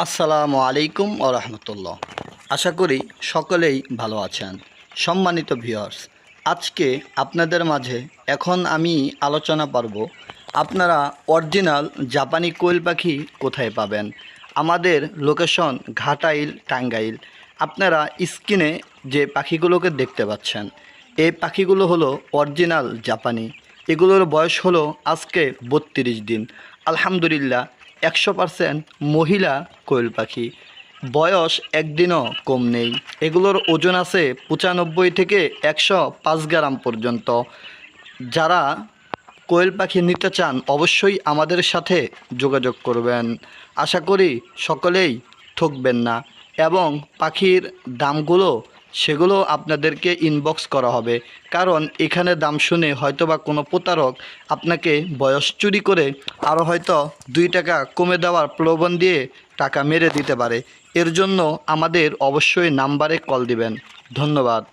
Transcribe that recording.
আসসালামু আলাইকুম ও রহমতুল্লাহ। আশা করি সকলেই ভালো আছেন। সম্মানিত ভিউয়ার্স আজকে আপনাদের মাঝে এখন আমি আলোচনা পারব আপনারা অরিজিনাল জাপানি কোয়েল পাখি কোথায় পাবেন? আমাদের লোকেশন ঘাটাইল, টাঙ্গাইল। আপনারা স্ক্রিনে যে পাখিগুলোকে দেখতে পাচ্ছেন, এই পাখিগুলো হলো অরিজিনাল জাপানি। এগুলোর বয়স হলো আজকে বত্রিশ দিন। আলহামদুলিল্লাহ একশো মহিলা কোয়েল পাখি। বয়স একদিনও কম নেই। এগুলোর ওজন আছে পঁচানব্বই থেকে একশো পাঁচ গ্রাম পর্যন্ত। যারা কোয়েল পাখি নিতে চান, অবশ্যই আমাদের সাথে যোগাযোগ করবেন। আশা করি সকলেই ঠকবেন না। এবং পাখির দামগুলো সেগুলো আপনাদেরকে ইনবক্স করা হবে। কারণ এখানে দাম শুনে হয়তোবা কোনো প্রতারক আপনাকে বয়স চুরি করে আরও হয়তো দুই টাকা কমে দেওয়ার প্রলোভন দিয়ে টাকা মেরে দিতে পারে। এর জন্য আমাদের অবশ্যই নাম্বারে কল দিবেন। ধন্যবাদ।